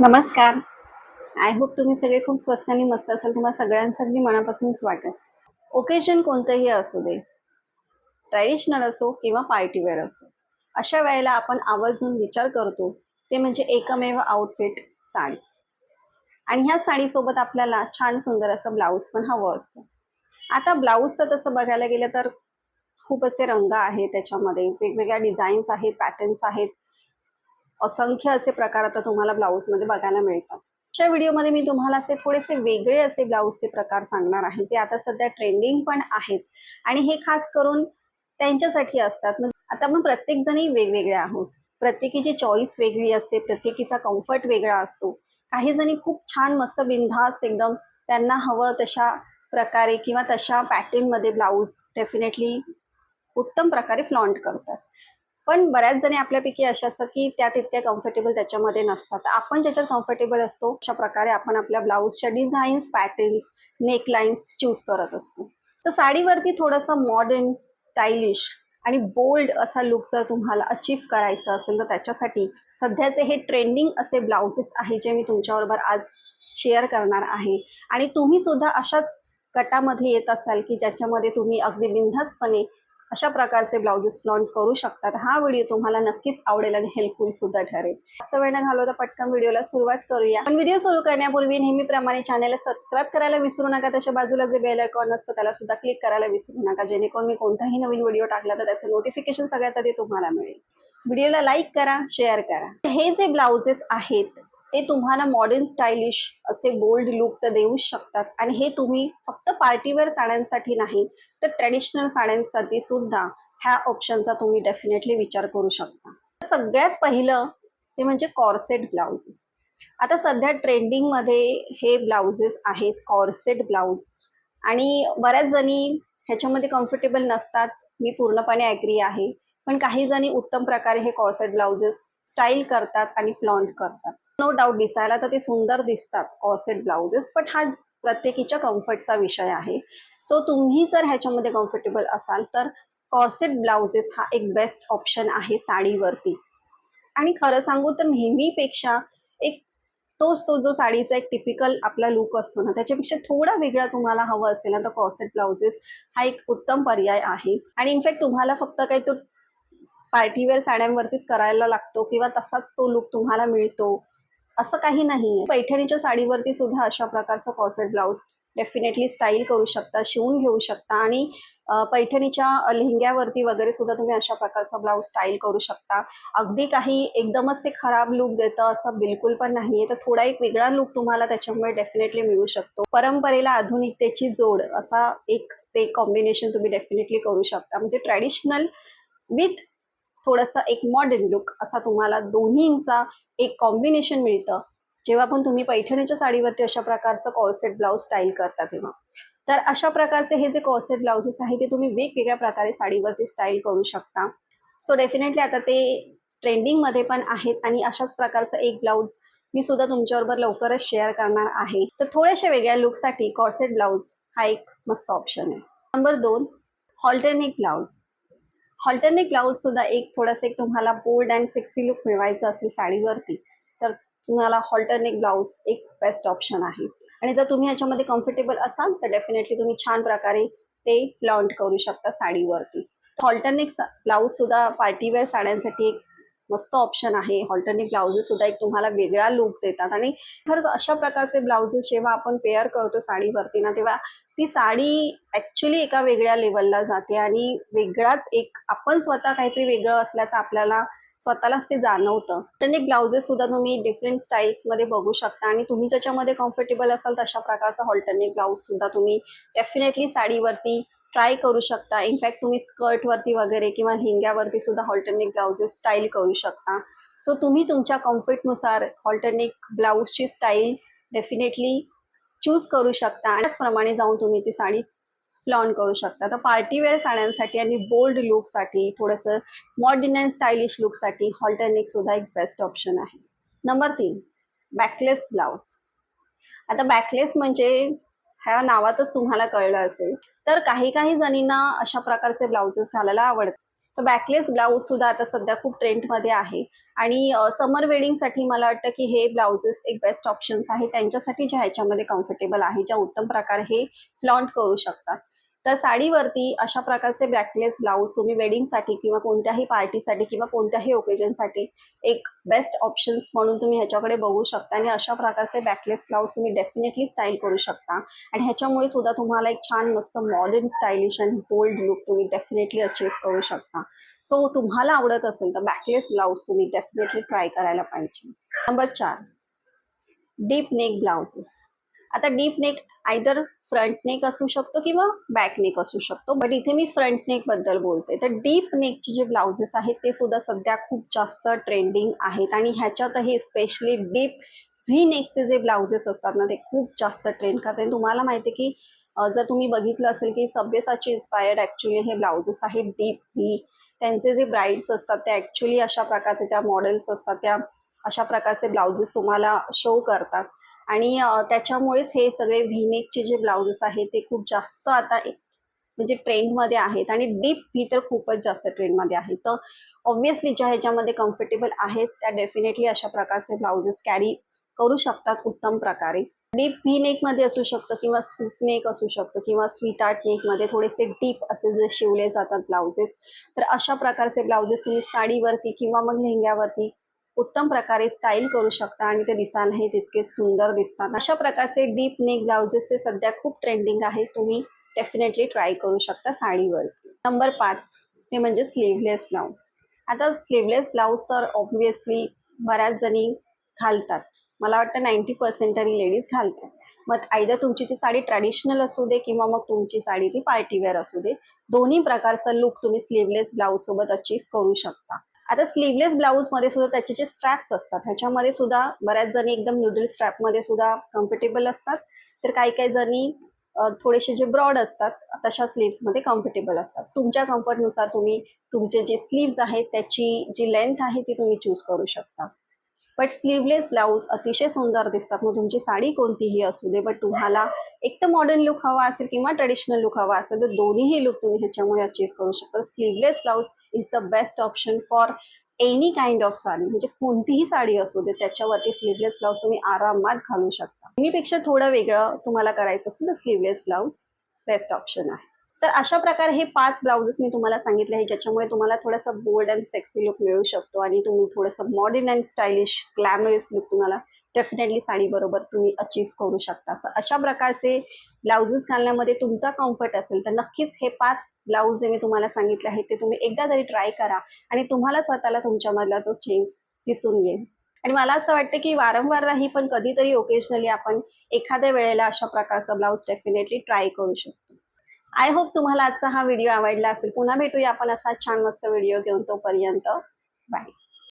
नमस्कार. I hope तुम्ही सगळे खूप स्वस्त आणि मस्त असाल. तुम्हाला सगळ्यांचं अगदी मनापासून स्वागत. ओकेजन कोणतंही असू दे. ट्रॅडिशनल असो किंवा पार्टीवेअर असो. अशा वेळेला आपण आवर्जून विचार करतो ते म्हणजे एकमेव आउटफिट साडी. आणि ह्या साडीसोबत आपल्याला छान सुंदर असं ब्लाऊज पण हवं असतं. आता ब्लाऊजचं तसं बघायला गेलं तर खूप असे रंग आहेत त्याच्यामध्ये. वेगवेगळ्या डिझाईन्स आहेत पॅटर्न्स आहेत. असंख्य असे प्रकार आता तुम्हाला ब्लाऊजमध्ये बघायला मिळतात. अशा व्हिडिओमध्ये मी तुम्हाला असे थोडेसे वेगळे असे ब्लाऊजचे प्रकार सांगणार आहे जे आता सध्या ट्रेंडिंग पण आहेत. आणि हे खास करून त्यांच्यासाठी असतात. मग आता आपण प्रत्येकजणी वेगवेगळे आहोत. प्रत्येकीची चॉईस वेगळी असते प्रत्येकीचा कम्फर्ट वेगळा असतो. काही जणी खूप छान मस्त बिनधास्त एकदम त्यांना हवं तशा प्रकारे किंवा तशा पॅटर्नमध्ये ब्लाऊज डेफिनेटली उत्तम प्रकारे फ्लॉन्ट करतात. पण बऱ्याच जणी आपल्यापैकी अशा असतात की त्या तितक्या कम्फर्टेबल त्याच्यामध्ये नसतात. आपण ज्याच्यात कम्फर्टेबल असतो अशा प्रकारे आपण आपल्या ब्लाऊजच्या डिझाईन्स पॅटर्न्स नेकलाईन्स चूज करत असतो. तर साडीवरती थोडंसं मॉडर्न स्टायलिश आणि बोल्ड असा लुक जर तुम्हाला अचीव करायचा असेल तर त्याच्यासाठी सध्याचे हे ट्रेंडिंग असे ब्लाउजेस आहे जे मी तुमच्याबरोबर आज शेअर करणार आहे. आणि तुम्ही सुद्धा अशाच गटामध्ये येत असाल की ज्याच्यामध्ये तुम्ही अगदी बिनधास्तपणे अशा प्रकारचे ब्लाउजेस फ्लॉन्ट करू शकतात. हा व्हिडिओ तुम्हाला नक्कीच आवडेल आणि हेल्पफुल सुद्धा ठरेल. असं वेळ न घालवता पटकन व्हिडिओला सुरुवात करूया. पण व्हिडिओ सुरू करण्यापूर्वी नेहमीप्रमाणे चॅनलला सबस्क्राईब करायला विसरू नका. त्याच्या बाजूला जे बेल आयकॉन असतं त्याला सुद्धा क्लिक करायला विसरू नका. जेणेकरून मी कोणताही नवीन व्हिडिओ टाकला तर त्याचं नोटिफिकेशन सगळ्यात आधी तुम्हाला मिळेल. व्हिडिओला लाईक करा शेअर करा. हे जे ब्लाउजेस आहेत ते तुम्हाला मॉडर्न स्टायलिश असे बोल्ड लुक तर देऊच शकतात. आणि हे तुम्ही फक्त पार्टीवेअर साड्यांसाठी नाही तर ट्रेडिशनल साड्यांसाठी सुद्धा ह्या ऑप्शनचा तुम्ही डेफिनेटली विचार करू शकता. सगळ्यात पहिलं ते म्हणजे कॉर्सेट ब्लाउजेस आता सध्या ट्रेंडिंगमध्ये हे ब्लाउजेस आहेत कॉर्सेट ब्लाउज आणि बऱ्याच जणी ह्याच्यामध्ये कम्फर्टेबल नसतात. मी पूर्णपणे ॲग्री आहे. पण काही जणी उत्तम प्रकारे हे कॉर्सेट ब्लाउजेस स्टाईल करतात आणि फ्लॉन्ट करतात. नो डाऊट दिसायला तर ते सुंदर दिसतात कॉसेट ब्लाउजेस बट हा प्रत्येकीच्या कम्फर्टचा विषय आहे. सो तुम्ही जर ह्याच्यामध्ये कम्फर्टेबल असाल तर कॉर्सेट ब्लाउजेस हा एक बेस्ट ऑप्शन आहे साडीवरती. आणि खरं सांगू तर नेहमीपेक्षा एक तोच तो जो साडीचा एक टिपिकल आपला लुक असतो ना त्याच्यापेक्षा थोडा वेगळा तुम्हाला हवं असेल ना तर कॉर्सेट ब्लाउजेस हा एक उत्तम पर्याय आहे. आणि इनफॅक्ट तुम्हाला फक्त काही तो पार्टीवेअर साड्यांवरतीच करायला लागतो किंवा तसाच तो लुक तुम्हाला मिळतो. असं काही नाही आहे पैठणीच्या साडीवरती सुद्धा अशा प्रकारचं कॉसेट ब्लाऊज डेफिनेटली स्टाईल करू शकता शिवून घेऊ शकता आणि पैठणीच्या लेहंग्यावरती वगैरे सुद्धा तुम्ही अशा प्रकारचा ब्लाऊज स्टाईल करू शकता. अगदी काही एकदमच ते खराब लुक देतं असं बिलकुल पण नाही आहे तर थोडा एक वेगळा लुक तुम्हाला त्याच्यामुळे डेफिनेटली मिळू शकतो. परंपरेला आधुनिकतेची जोड असा एक ते कॉम्बिनेशन तुम्ही डेफिनेटली करू शकता. म्हणजे ट्रॅडिशनल विथ थोडंसं एक मॉडर्न लुक असा तुम्हाला दोन्हींचा एक कॉम्बिनेशन मिळतं. जेव्हा पण तुम्ही पैठणीच्या साडीवरती अशा प्रकारचं कॉर्सेट ब्लाऊज स्टाईल करता तेव्हा. तर अशा प्रकारचे हे जे कॉर्सेट ब्लाउजेस आहे ते तुम्ही वेगवेगळ्या प्रकारे साडीवरती स्टाईल करू शकता. सो डेफिनेटली आता ते ट्रेंडिंगमध्ये पण आहेत आणि अशाच प्रकारचं एक ब्लाऊज मी सुद्धा तुमच्याबरोबर लवकरच शेअर करणार आहे. तर थोड्याशा वेगळ्या लुकसाठी कॉर्सेट ब्लाऊज हा एक मस्त ऑप्शन आहे. नंबर दोन हॉल्टरनेक ब्लाऊज हॉल्टरनेक ब्लाऊज सुद्धा एक थोडंसं एक तुम्हाला बोल्ड अँड सेक्सी लुक मिळवायचं असेल साडीवरती तर तुम्हाला हॉल्टरनेक ब्लाऊज एक बेस्ट ऑप्शन आहे. आणि जर तुम्ही याच्यामध्ये कम्फर्टेबल असाल तर डेफिनेटली तुम्ही छान प्रकारे ते फ्लॉन्ट करू शकता साडीवरती. हॉल्टरनेक ब्लाऊज सुद्धा पार्टीवेअर साड्यांसाठी एक मस्त ऑप्शन आहे. ऑल्टरनेट ब्लाउजेस सुद्धा एक तुम्हाला वेगळा लुक देतात. आणि खरंच अशा प्रकारचे ब्लाउजेस जेव्हा आपण पेअर करतो साडीवरती ना तेव्हा ती साडी ऍक्च्युली एका वेगळ्या लेवलला जाते आणि वेगळाच एक आपण स्वतः काहीतरी वेगळं असल्याचं आपल्याला स्वतःलाच ते जाणवतं. त्यांनी ब्लाउजेस सुद्धा तुम्ही डिफरंट स्टाईल्समध्ये बघू शकता आणि तुम्ही ज्याच्यामध्ये कम्फर्टेबल असाल तशा प्रकारचा हॉल्टरनेक ब्लाऊज सुद्धा तुम्ही डेफिनेटली साडीवरती ट्राय करू शकता. इनफॅक्ट तुम्ही स्कर्टवरती वगैरे किंवा लिंग्यावरती सुद्धा हॉल्टरनेक ब्लाउजेस स्टाईल करू शकता. सो तुम्ही तुमच्या कम्फर्टनुसार हॉल्टरनेक ब्लाऊजची स्टाईल डेफिनेटली चूज करू आणि त्याचप्रमाणे जाऊन तुम्ही ती साडी प्लॉन करू शकता. तर पार्टीवेअर साड्यांसाठी आणि बोल्ड लुकसाठी थोडंसं मॉडर्न अँड स्टायलिश लुकसाठी हॉल्टरनेक सुद्धा एक बेस्ट ऑप्शन आहे. नंबर तीन बॅकलेस ब्लाऊज आता बॅकलेस म्हणजे ह्या नावातच तुम्हाला कळलं असेल. तर काही काही जणींना अशा प्रकारचे ब्लाउजेस घालायला आवडतात. तर बॅकलेस ब्लाऊज सुद्धा आता सध्या खूप ट्रेंडमध्ये आहे. आणि समर वेडिंगसाठी मला वाटतं की हे ब्लाउजेस एक बेस्ट ऑप्शन्स आहे. त्यांच्यासाठी ज्या ह्याच्यामध्ये कम्फर्टेबल आहे ज्या उत्तम प्रकारे हे फ्लॉन्ट करू शकतात. तर साडीवरती अशा प्रकारचे बॅकलेस ब्लाऊज तुम्ही वेडिंगसाठी किंवा कोणत्याही पार्टीसाठी किंवा कोणत्याही ओकेजनसाठी एक बेस्ट ऑप्शन्स म्हणून तुम्ही ह्याच्याकडे बघू शकता आणि अशा प्रकारचे बॅकलेस ब्लाऊज तुम्ही डेफिनेटली स्टाईल करू शकता. आणि ह्याच्यामुळे सुद्धा तुम्हाला एक छान मस्त modern stylish and bold look तुम्ही डेफिनेटली अचीव करू शकता. सो तुम्हाला आवडत असेल तर बॅकलेस ब्लाऊज तुम्ही डेफिनेटली ट्राय करायला पाहिजे. नंबर चार. डीप नेक ब्लाउजेस आता deep neck either front neck असू शकतो किंवा बॅक नेक असू शकतो. बट इथे मी फ्रंट नेकबद्दल बोलते. तर डीप नेकचे जे ब्लाउजेस आहेत ते सुद्धा सध्या खूप जास्त ट्रेंडिंग आहेत. आणि ह्याच्यातही स्पेशली डीप व्ही नेकचे जे ब्लाउजेस असतात ना ते खूप जास्त ट्रेंड करतात. तुम्हाला माहिती आहे की जर तुम्ही बघितलं असेल की सभ्यसाची इन्स्पायर्ड ॲक्च्युली हे ब्लाउजेस आहेत डीप व्ही त्यांचे जे ब्राईड्स असतात ते ॲक्च्युली अशा प्रकारचे ज्या मॉडेल्स असतात त्या अशा प्रकारचे ब्लाउजेस तुम्हाला शो करतात. आणि त्याच्यामुळेच हे सगळे व्हीनेकचे जे ब्लाउजेस आहेत ते खूप जास्त आता म्हणजे ट्रेंडमध्ये आहेत आणि डीप व्ही तर खूपच जास्त ट्रेंडमध्ये आहेत तर ऑब्व्हियसली ज्या ह्याच्यामध्ये कम्फर्टेबल आहेत त्या डेफिनेटली अशा प्रकारचे ब्लाउजेस कॅरी करू शकतात उत्तम प्रकारे. डीप व्ही नेकमध्ये असू शकतं किंवा स्कूप नेक असू शकतं किंवा स्वीट आर्ट नेकमध्ये थोडेसे डीप असे जे शिवले जातात ब्लाउजेस तर अशा प्रकारचे ब्लाउजेस तुम्ही साडीवरती किंवा मग लेहंग्यावरती उत्तम प्रकारे स्टाईल करू शकता आणि ते दिसायलाही तितके सुंदर दिसतात. अशा प्रकारचे डीप नेक ब्लाउजेस सध्या खूप ट्रेंडिंग आहे. तुम्ही डेफिनेटली ट्राय करू शकता साडीवर नंबर पाच ते म्हणजे स्लीवलेस ब्लाऊज आता स्लीवलेस ब्लाऊज तर ऑब्व्हियसली बऱ्याच जणी घालतात. मला वाटतं नाईंटी पर्सेंट तरी लेडीज घालतात. मग आयदर तुमची ती साडी ट्रॅडिशनल असू दे किंवा मग तुमची साडी ती पार्टीवेअर असू दे दोन्ही प्रकारचा लुक तुम्ही स्लीवलेस ब्लाऊज सोबत अचीव्ह करू शकता. आता स्लीवलेस ब्लाऊजमध्ये सुद्धा त्याचे जे स्ट्रॅप्स असतात ह्याच्यामध्ये सुद्धा बऱ्याच जणी एकदम न्यूडल स्ट्रॅपमध्ये सुद्धा कम्फर्टेबल असतात. तर काही काही जणी थोडेसे जे ब्रॉड असतात तशा sleeves मध्ये कम्फर्टेबल असतात. तुमच्या कम्फर्टनुसार तुम्ही तुमचे जे स्लीव्ज आहेत त्याची जी लेंथ आहे ती तुम्ही चूज करू शकता. बट स्लीवलेस ब्लाऊज अतिशय सुंदर दिसतात. मग तुमची साडी कोणतीही असू दे बट तुम्हाला एक तर मॉडर्न लुक हवा असेल किंवा ट्रेडिशनल लुक हवा असेल तर दोन्हीही लुक तुम्ही ह्याच्यामुळे अचीव करू शकता. Sleeveless blouse is the best option for any kind of sari. म्हणजे कोणतीही साडी असू दे त्याच्यावरती स्लीवलेस ब्लाऊज तुम्ही आरामात घालू शकता. नेहमीपेक्षा थोडं वेगळं तुम्हाला करायचं असेल तर स्लीवलेस ब्लाऊज बेस्ट ऑप्शन आहे. तर अशा प्रकारे हे पाच ब्लाउजेस मी तुम्हाला सांगितले आहे ज्याच्यामुळे तुम्हाला थोडासा बोल्ड अँड सेक्सी लुक मिळू शकतो आणि तुम्ही थोडंसं modern and stylish glamorous look तुम्हाला डेफिनेटली साडीबरोबर तुम्ही अचीव्ह करू शकता. अशा प्रकारचे ब्लाउजेस घालण्यामध्ये तुमचा कम्फर्ट असेल तर नक्कीच हे पाच ब्लाऊज जे मी तुम्हाला सांगितले आहेत ते तुम्ही एकदा तरी ट्राय करा आणि तुम्हाला स्वतःला तुमच्यामधला तो चेंज दिसून येईल. आणि मला असं वाटतं की वारंवार नाही पण कधीतरी ओकेजनली आपण एखाद्या वेळेला अशा प्रकारचा ब्लाऊज डेफिनेटली ट्राय करू शकतो. आय होप तुम्हाला आजचा हा व्हिडिओ आवडला असेल. पुन्हा भेटूया आपण असा छान मस्त व्हिडिओ घेऊन तोपर्यंत. बाय